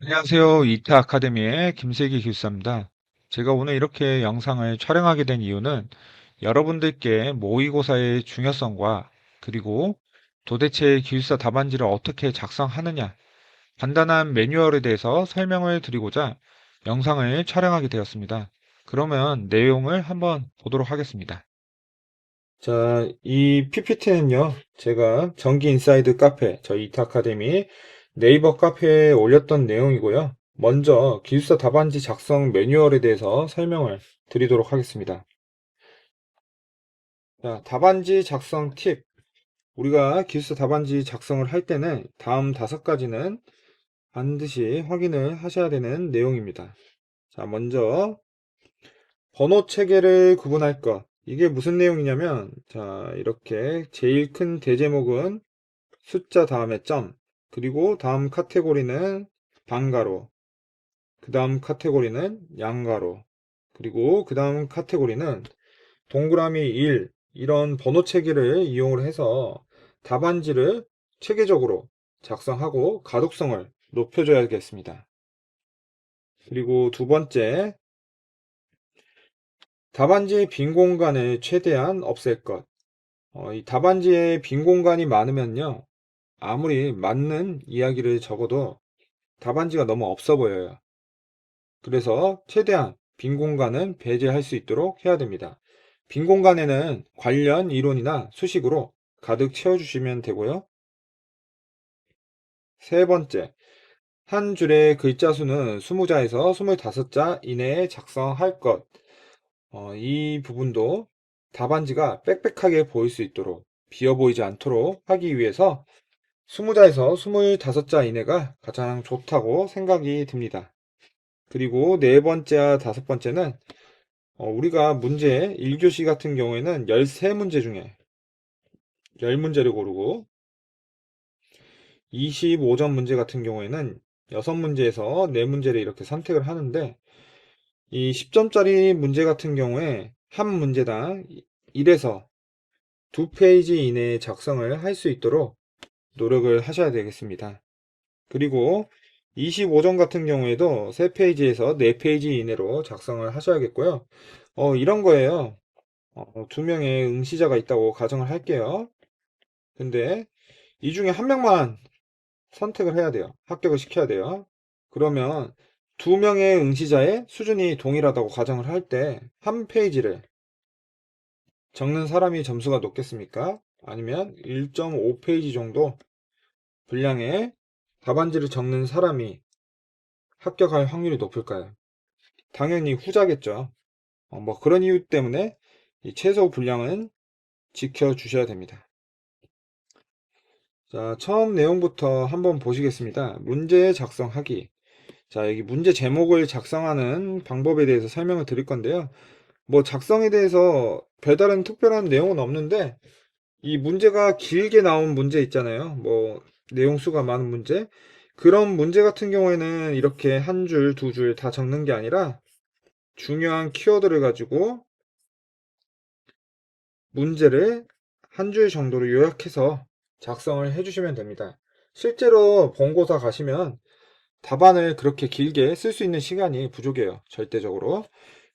안녕하세요. 이타 아카데미의 김세기 교수입니다. 제가 오늘 이렇게 영상을 촬영하게 된 이유는 여러분들께 모의고사의 중요성과 그리고 도대체 기숙사 답안지를 어떻게 작성하느냐 간단한 매뉴얼에 대해서 설명을 드리고자 영상을 촬영하게 되었습니다. 그러면 내용을 한번 보도록 하겠습니다. 자, 이 PPT는요, 제가 전기 인사이드 카페, 저희 이타 아카데미 네이버 카페에 올렸던 내용이고요. 먼저 기숙사 답안지 작성 매뉴얼에 대해서 설명을 드리도록 하겠습니다. 자, 답안지 작성 팁. 우리가 기숙사 답안지 작성을 할 때는 다음 다섯 가지는 반드시 확인을 하셔야 되는 내용입니다. 자, 먼저 번호 체계를 구분할 것. 이게 무슨 내용이냐면 자, 이렇게 제일 큰 대제목은 숫자 다음에 점, 그리고 다음 카테고리는 반가로, 그 다음 카테고리는 양가로, 그리고 그 다음 카테고리는 동그라미 1, 이런 번호 체계를 이용을 해서 답안지를 체계적으로 작성하고 가독성을 높여줘야겠습니다. 그리고 두 번째, 답안지의 빈 공간을 최대한 없앨 것. 어, 이 답안지에 빈 공간이 많으면요. 아무리 맞는 이야기를 적어도 답안지가 너무 없어 보여요. 그래서 최대한 빈 공간은 배제할 수 있도록 해야 됩니다. 빈 공간에는 관련 이론이나 수식으로 가득 채워주시면 되고요. 세 번째, 한 줄의 글자 수는 20자에서 25자 이내에 작성할 것. 어, 이 부분도 답안지가 빽빽하게 보일 수 있도록 비어 보이지 않도록 하기 위해서 20자에서 25자 이내가 가장 좋다고 생각이 듭니다. 그리고 네 번째와 다섯 번째는 어, 우리가 문제 1교시 같은 경우에는 13문제 중에 10문제를 고르고 25점 문제 같은 경우에는 6문제에서 4문제를 이렇게 선택을 하는데 이 10점짜리 문제 같은 경우에 한 문제당 1에서 2페이지 이내에 작성을 할 수 있도록 노력을 하셔야 되겠습니다. 그리고 25점 같은 경우에도 3페이지에서 4페이지 이내로 작성을 하셔야겠고요. 어, 이런 거예요. 어, 두 명의 응시자가 있다고 가정을 할게요. 근데 이 중에 한 명만 선택을 해야 돼요. 합격을 시켜야 돼요. 그러면 두 명의 응시자의 수준이 동일하다고 가정을 할 때 한 페이지를 적는 사람이 점수가 높겠습니까? 아니면 1.5페이지 정도 분량의 답안지를 적는 사람이 합격할 확률이 높을까요? 당연히 후자겠죠. 어, 뭐 그런 이유 때문에 이 최소 분량은 지켜주셔야 됩니다. 자, 처음 내용부터 한번 보시겠습니다. 문제 작성하기. 자, 여기 문제 제목을 작성하는 방법에 대해서 설명을 드릴 건데요. 뭐 작성에 대해서 별다른 특별한 내용은 없는데 이 문제가 길게 나온 문제 있잖아요. 뭐 내용 수가 많은 문제. 그런 문제 같은 경우에는 이렇게 한 줄, 두 줄 다 적는 게 아니라 중요한 키워드를 가지고 문제를 한 줄 정도로 요약해서 작성을 해주시면 됩니다. 실제로 본고사 가시면 답안을 그렇게 길게 쓸 수 있는 시간이 부족해요. 절대적으로.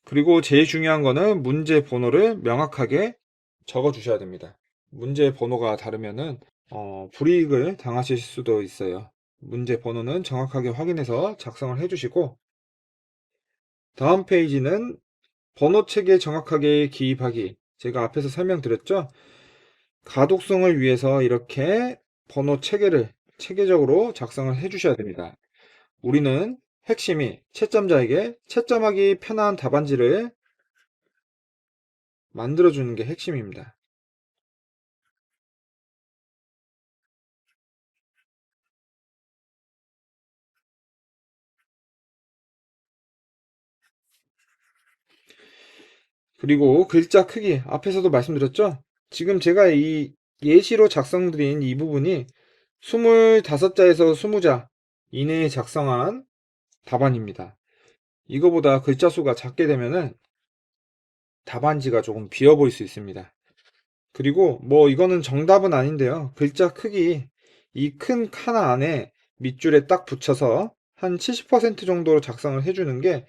그리고 제일 중요한 거는 문제 번호를 명확하게 적어 주셔야 됩니다. 문제 번호가 다르면은 어, 불이익을 당하실 수도 있어요. 문제 번호는 정확하게 확인해서 작성을 해주시고 다음 페이지는 번호 체계 정확하게 기입하기. 제가 앞에서 설명드렸죠? 가독성을 위해서 이렇게 번호 체계를 체계적으로 작성을 해주셔야 됩니다. 우리는 핵심이 채점자에게 채점하기 편한 답안지를 만들어주는 게 핵심입니다. 그리고 글자 크기 앞에서도 말씀드렸죠? 지금 제가 이 예시로 작성드린 이 부분이 25자에서 20자 이내에 작성한 답안입니다. 이거보다 글자 수가 작게 되면은 답안지가 조금 비어 보일 수 있습니다. 그리고 뭐 이거는 정답은 아닌데요. 글자 크기 이 큰 칸 안에 밑줄에 딱 붙여서 한 70% 정도로 작성을 해주는 게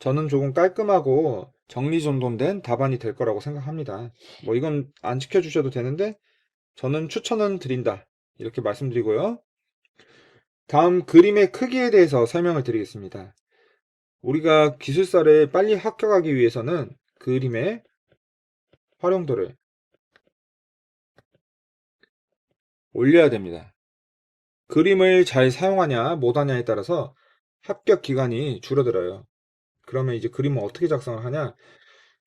저는 조금 깔끔하고 정리정돈된 답안이 될 거라고 생각합니다. 뭐 이건 안 지켜주셔도 되는데 저는 추천은 드린다. 이렇게 말씀드리고요. 다음 그림의 크기에 대해서 설명을 드리겠습니다. 우리가 기술사를 빨리 합격하기 위해서는 그림의 활용도를 올려야 됩니다. 그림을 잘 사용하냐 못하냐에 따라서 합격 기간이 줄어들어요. 그러면 이제 그림을 어떻게 작성을 하냐?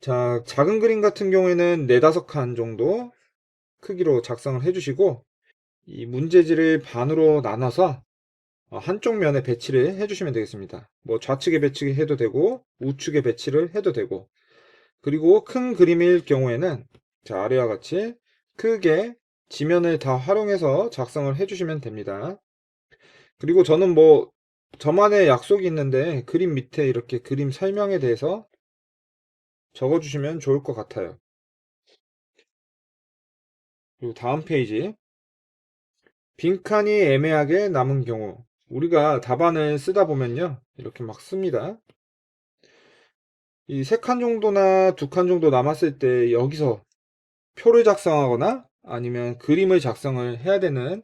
자, 작은 그림 같은 경우에는 4, 5칸 정도 크기로 작성을 해주시고 이 문제지를 반으로 나눠서 어, 한쪽 면에 배치를 해주시면 되겠습니다. 뭐 좌측에 배치해도 되고 우측에 배치를 해도 되고 그리고 큰 그림일 경우에는 자 아래와 같이 크게 지면을 다 활용해서 작성을 해주시면 됩니다. 그리고 저는 뭐 저만의 약속이 있는데 그림 밑에 이렇게 그림 설명에 대해서 적어주시면 좋을 것 같아요. 그리고 다음 페이지. 빈칸이 애매하게 남은 경우. 우리가 답안을 쓰다 보면요. 이렇게 막 씁니다. 이 세 칸 정도나 두 칸 정도 남았을 때 여기서 표를 작성하거나 아니면 그림을 작성을 해야 되는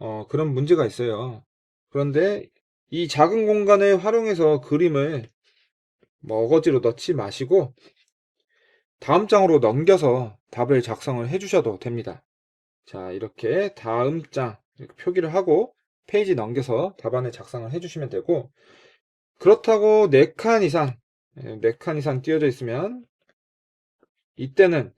어, 그런 문제가 있어요. 그런데 이 작은 공간을 활용해서 그림을 뭐 어거지로 넣지 마시고 다음 장으로 넘겨서 답을 작성을 해 주셔도 됩니다. 자 이렇게 다음 장 이렇게 표기를 하고 페이지 넘겨서 답안을 작성을 해 주시면 되고 그렇다고 4칸 이상 4칸 이상 띄어져 있으면 이때는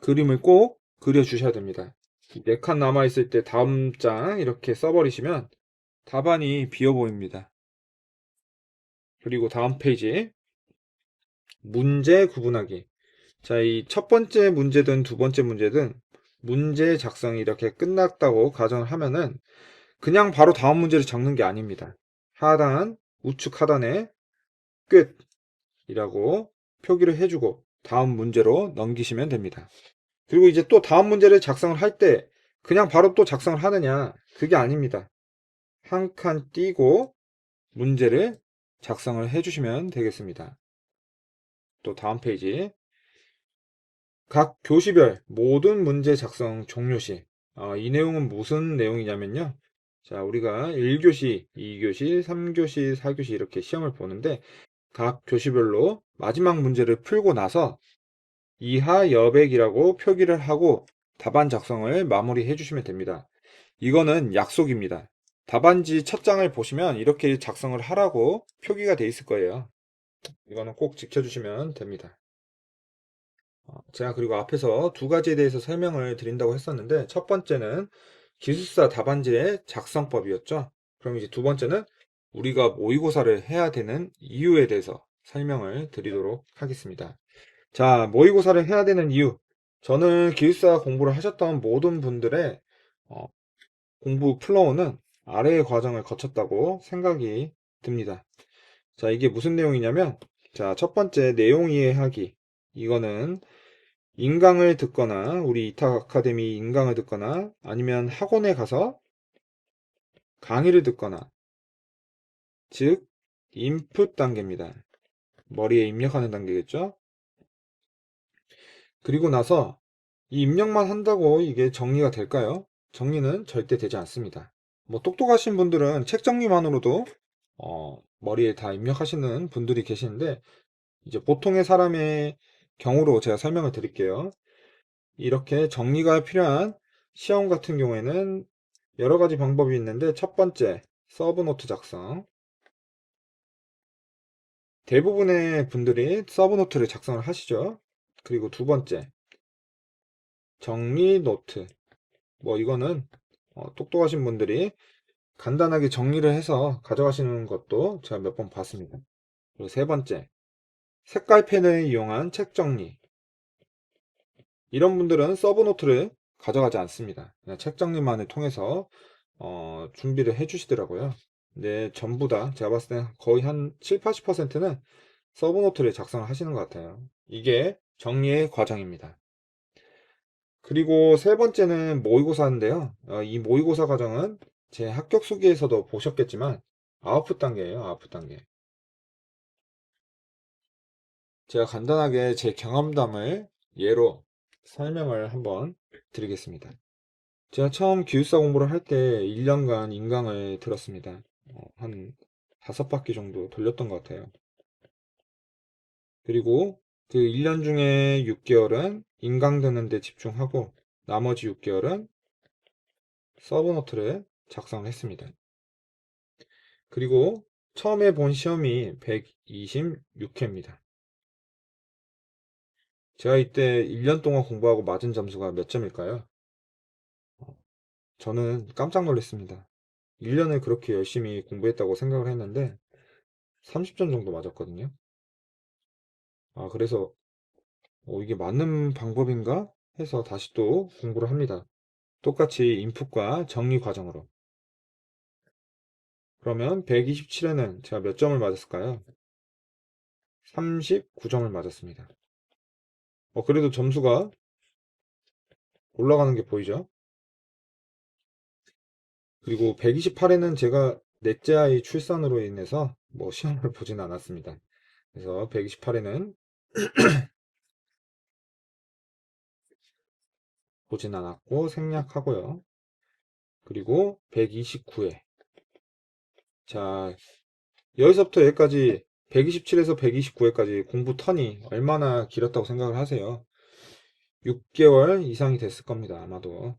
그림을 꼭 그려 주셔야 됩니다. 4칸 남아 있을 때 다음 장 이렇게 써버리시면 답안이 비어 보입니다 그리고 다음 페이지 문제 구분하기 자 이 첫 번째 문제든 두 번째 문제든 문제 작성이 이렇게 끝났다고 가정을 하면은 그냥 바로 다음 문제를 적는 게 아닙니다. 하단, 우측 하단에 끝이라고 표기를 해주고 다음 문제로 넘기시면 됩니다. 그리고 이제 또 다음 문제를 작성을 할 때 그냥 바로 또 작성을 하느냐 그게 아닙니다. 한 칸 띄고 문제를 작성을 해주시면 되겠습니다. 또 다음 페이지 각 교시별 모든 문제 작성 종료 시, 어, 이 내용은 무슨 내용이냐면요. 자, 우리가 1교시, 2교시, 3교시, 4교시 이렇게 시험을 보는데 각 교시별로 마지막 문제를 풀고 나서 이하 여백이라고 표기를 하고 답안 작성을 마무리해 주시면 됩니다. 이거는 약속입니다. 답안지 첫 장을 보시면 이렇게 작성을 하라고 표기가 돼 있을 거예요. 이거는 꼭 지켜주시면 됩니다. 어, 제가 그리고 앞에서 두 가지에 대해서 설명을 드린다고 했었는데 첫 번째는 기술사 답안지의 작성법이었죠. 그럼 이제 두 번째는 우리가 모의고사를 해야 되는 이유에 대해서 설명을 드리도록 하겠습니다. 자, 모의고사를 해야 되는 이유. 저는 기술사 공부를 하셨던 모든 분들의 어, 공부 플로우는 아래의 과정을 거쳤다고 생각이 듭니다. 자, 이게 무슨 내용이냐면, 자, 첫 번째 내용 이해하기. 이거는 인강을 듣거나 우리 이탁 아카데미 인강을 듣거나 아니면 학원에 가서 강의를 듣거나 즉 인풋 단계입니다. 머리에 입력하는 단계겠죠. 그리고 나서 이 입력만 한다고 이게 정리가 될까요? 정리는 절대 되지 않습니다. 뭐 똑똑하신 분들은 책 정리만으로도 어, 머리에 다 입력하시는 분들이 계시는데 이제 보통의 사람의 경우로 제가 설명을 드릴게요. 이렇게 정리가 필요한 시험 같은 경우에는 여러 가지 방법이 있는데 첫 번째 서브노트 작성 대부분의 분들이 서브노트를 작성을 하시죠. 그리고 두 번째 정리 노트 뭐 이거는 어, 똑똑하신 분들이 간단하게 정리를 해서 가져가시는 것도 제가 몇 번 봤습니다. 그리고 세 번째 색깔 펜을 이용한 책 정리 이런 분들은 서브노트를 가져가지 않습니다. 그냥 책 정리만을 통해서 어, 준비를 해 주시더라고요. 근데 전부 다 제가 봤을 때 거의 한 7, 80%는 서브노트를 작성을 하시는 것 같아요. 이게 정리의 과정입니다. 그리고 세 번째는 모의고사인데요. 어, 이 모의고사 과정은 제 합격 수기에서도 보셨겠지만 아웃풋 단계예요, 아웃풋 단계. 제가 간단하게 제 경험담을 예로 설명을 한번 드리겠습니다. 제가 처음 기숙사 공부를 할 때 1년간 인강을 들었습니다. 어, 한 다섯 바퀴 정도 돌렸던 것 같아요. 그리고 그 1년 중에 6개월은 인강 듣는 데 집중하고 나머지 6개월은 서브노트를 작성을 했습니다. 그리고 처음에 본 시험이 126회입니다. 제가 이때 1년 동안 공부하고 맞은 점수가 몇 점일까요? 어, 저는 깜짝 놀랐습니다. 1년을 그렇게 열심히 공부했다고 생각을 했는데 30점 정도 맞았거든요. 아, 그래서 어, 이게 맞는 방법인가 해서 다시 또 공부를 합니다. 똑같이 인풋과 정리 과정으로. 그러면 127에는 제가 몇 점을 맞았을까요? 39점을 맞았습니다. 어, 그래도 점수가 올라가는 게 보이죠? 그리고 128에는 제가 넷째 아이 출산으로 인해서 뭐 시험을 보진 않았습니다. 그래서 128에는 보진 않았고 생략하고요. 그리고 129회. 자, 여기서부터 여기까지 127에서 129회까지 공부 턴이 얼마나 길었다고 생각을 하세요? 6개월 이상이 됐을 겁니다. 아마도.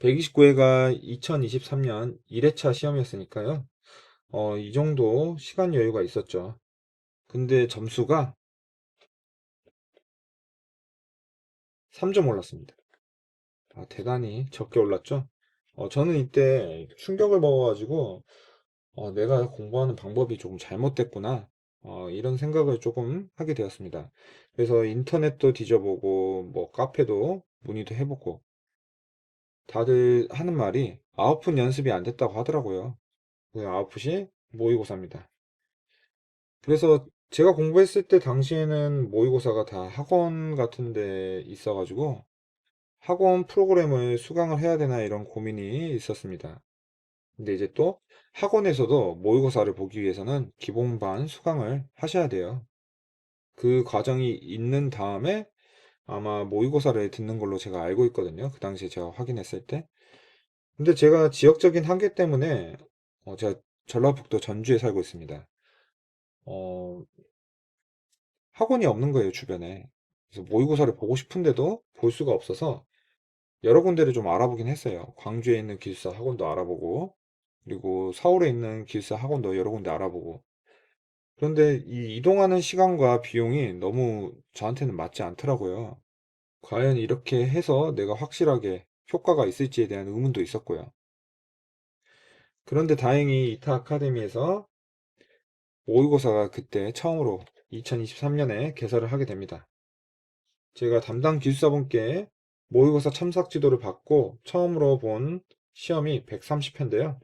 129회가 2023년 1회차 시험이었으니까요. 어, 이 정도 시간 여유가 있었죠. 근데 점수가 3점 올랐습니다. 아, 대단히 적게 올랐죠? 어, 저는 이때 충격을 먹어가지고, 어, 내가 공부하는 방법이 조금 잘못됐구나. 어, 이런 생각을 조금 하게 되었습니다. 그래서 인터넷도 뒤져보고, 뭐, 카페도 문의도 해보고, 다들 하는 말이 아웃풋 연습이 안 됐다고 하더라고요. 그 아웃풋이 모의고사입니다. 그래서 제가 공부했을 때 당시에는 모의고사가 다 학원 같은 데 있어가지고 학원 프로그램을 수강을 해야 되나 이런 고민이 있었습니다. 근데 이제 또 학원에서도 모의고사를 보기 위해서는 기본반 수강을 하셔야 돼요. 그 과정이 있는 다음에 아마 모의고사를 듣는 걸로 제가 알고 있거든요. 그 당시에 제가 확인했을 때. 근데 제가 지역적인 한계 때문에 어, 제가 전라북도 전주에 살고 있습니다. 어, 학원이 없는 거예요, 주변에. 그래서 모의고사를 보고 싶은데도 볼 수가 없어서 여러 군데를 좀 알아보긴 했어요. 광주에 있는 기숙사 학원도 알아보고, 그리고 서울에 있는 기숙사 학원도 여러 군데 알아보고. 그런데 이 이동하는 시간과 비용이 너무 저한테는 맞지 않더라고요. 과연 이렇게 해서 내가 확실하게 효과가 있을지에 대한 의문도 있었고요. 그런데 다행히 이타 아카데미에서 모의고사가 그때 처음으로 2023년에 개설을 하게 됩니다. 제가 담당 기숙사분께 모의고사 참석 지도를 받고 처음으로 본 시험이 130회인데요.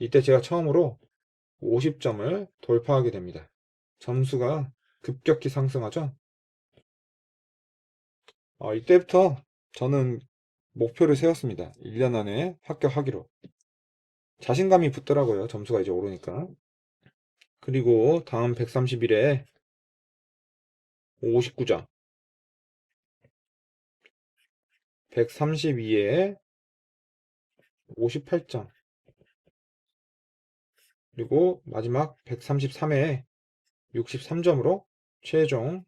이때 제가 처음으로 50점을 돌파하게 됩니다. 점수가 급격히 상승하죠. 어, 이때부터 저는 목표를 세웠습니다. 1년 안에 합격하기로. 자신감이 붙더라고요. 점수가 이제 오르니까. 그리고 다음 131에 59점. 132에 58점. 그리고 마지막 133에 63점으로 최종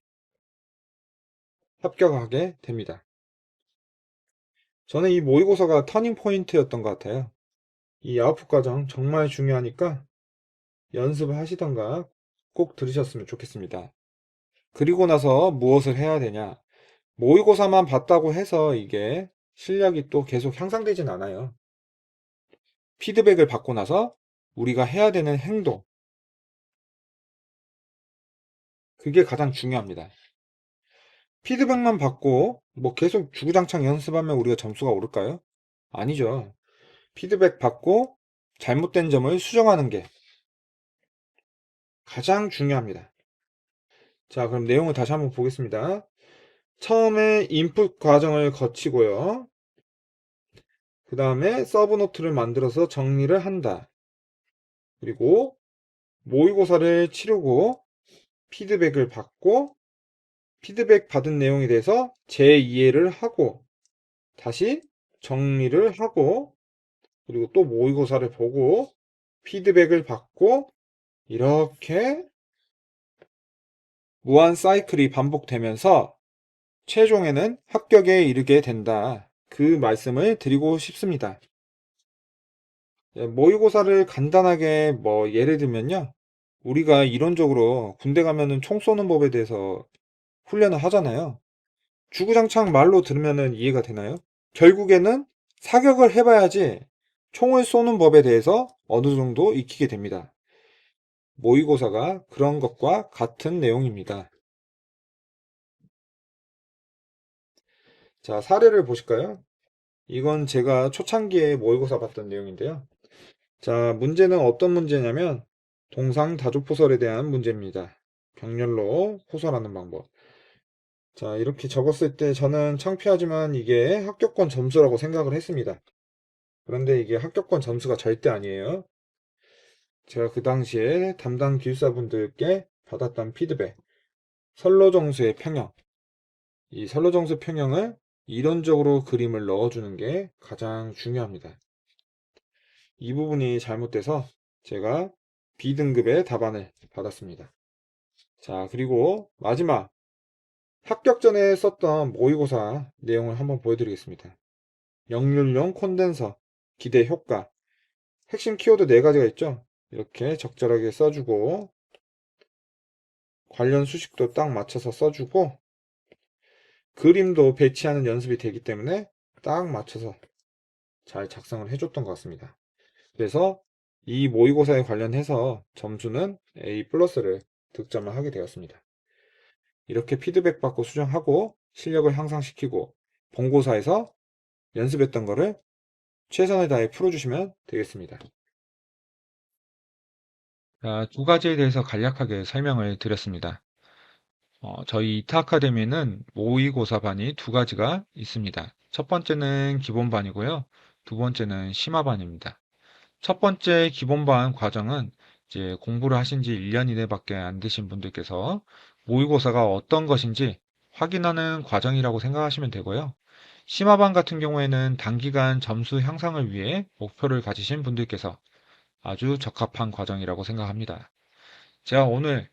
합격하게 됩니다. 저는 이 모의고사가 터닝 포인트였던 것 같아요. 이 아웃풋 과정 정말 중요하니까 연습을 하시던가 꼭 들으셨으면 좋겠습니다. 그리고 나서 무엇을 해야 되냐? 모의고사만 봤다고 해서 이게 실력이 또 계속 향상되진 않아요. 피드백을 받고 나서 우리가 해야 되는 행동. 그게 가장 중요합니다. 피드백만 받고 뭐 계속 주구장창 연습하면 우리가 점수가 오를까요? 아니죠. 피드백 받고 잘못된 점을 수정하는 게 가장 중요합니다. 자, 그럼 내용을 다시 한번 보겠습니다. 처음에 인풋 과정을 거치고요. 그 다음에 서브 노트를 만들어서 정리를 한다. 그리고 모의고사를 치르고 피드백을 받고 피드백 받은 내용에 대해서 재이해를 하고 다시 정리를 하고 그리고 또 모의고사를 보고 피드백을 받고 이렇게 무한 사이클이 반복되면서 최종에는 합격에 이르게 된다. 그 말씀을 드리고 싶습니다. 예, 모의고사를 간단하게 뭐 예를 들면요. 우리가 이론적으로 군대 가면은 총 쏘는 법에 대해서 훈련을 하잖아요. 주구장창 말로 들으면은 이해가 되나요? 결국에는 사격을 해봐야지 총을 쏘는 법에 대해서 어느 정도 익히게 됩니다. 모의고사가 그런 것과 같은 내용입니다. 자, 사례를 보실까요? 이건 제가 초창기에 모의고사 봤던 내용인데요. 자, 문제는 어떤 문제냐면 동상 다조포설에 대한 문제입니다. 병렬로 포설하는 방법. 자, 이렇게 적었을 때 저는 창피하지만 이게 합격권 점수라고 생각을 했습니다. 그런데 이게 합격권 점수가 절대 아니에요. 제가 그 당시에 담당 기술사분들께 받았던 피드백, 선로정수의 평형. 이 선로정수 평형을 이론적으로 그림을 넣어주는 게 가장 중요합니다. 이 부분이 잘못돼서 제가 B등급의 답안을 받았습니다. 자, 그리고 마지막 합격 전에 썼던 모의고사 내용을 한번 보여드리겠습니다. 역률용 콘덴서, 기대 효과, 핵심 키워드 4가지가 있죠. 이렇게 적절하게 써주고 관련 수식도 딱 맞춰서 써주고 그림도 배치하는 연습이 되기 때문에 딱 맞춰서 잘 작성을 해줬던 것 같습니다. 그래서 이 모의고사에 관련해서 점수는 A 플러스를 득점을 하게 되었습니다. 이렇게 피드백 받고 수정하고 실력을 향상시키고 본고사에서 연습했던 거를 최선을 다해 풀어주시면 되겠습니다. 자, 두 가지에 대해서 간략하게 설명을 드렸습니다. 어, 저희 이타 아카데미는 모의고사반이 두 가지가 있습니다. 첫 번째는 기본반이고요. 두 번째는 심화반입니다. 첫 번째 기본반 과정은 이제 공부를 하신 지 1년 이내밖에 안 되신 분들께서 모의고사가 어떤 것인지 확인하는 과정이라고 생각하시면 되고요. 심화반 같은 경우에는 단기간 점수 향상을 위해 목표를 가지신 분들께서 아주 적합한 과정이라고 생각합니다. 제가 오늘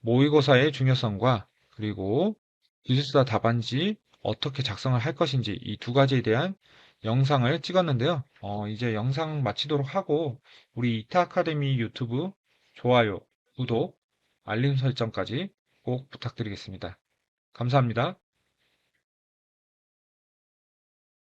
모의고사의 중요성과 그리고 기술사 답안지 어떻게 작성을 할 것인지 이 두 가지에 대한 영상을 찍었는데요. 어, 이제 영상 마치도록 하고 우리 이타 아카데미 유튜브 좋아요, 구독, 알림 설정까지 꼭 부탁드리겠습니다. 감사합니다.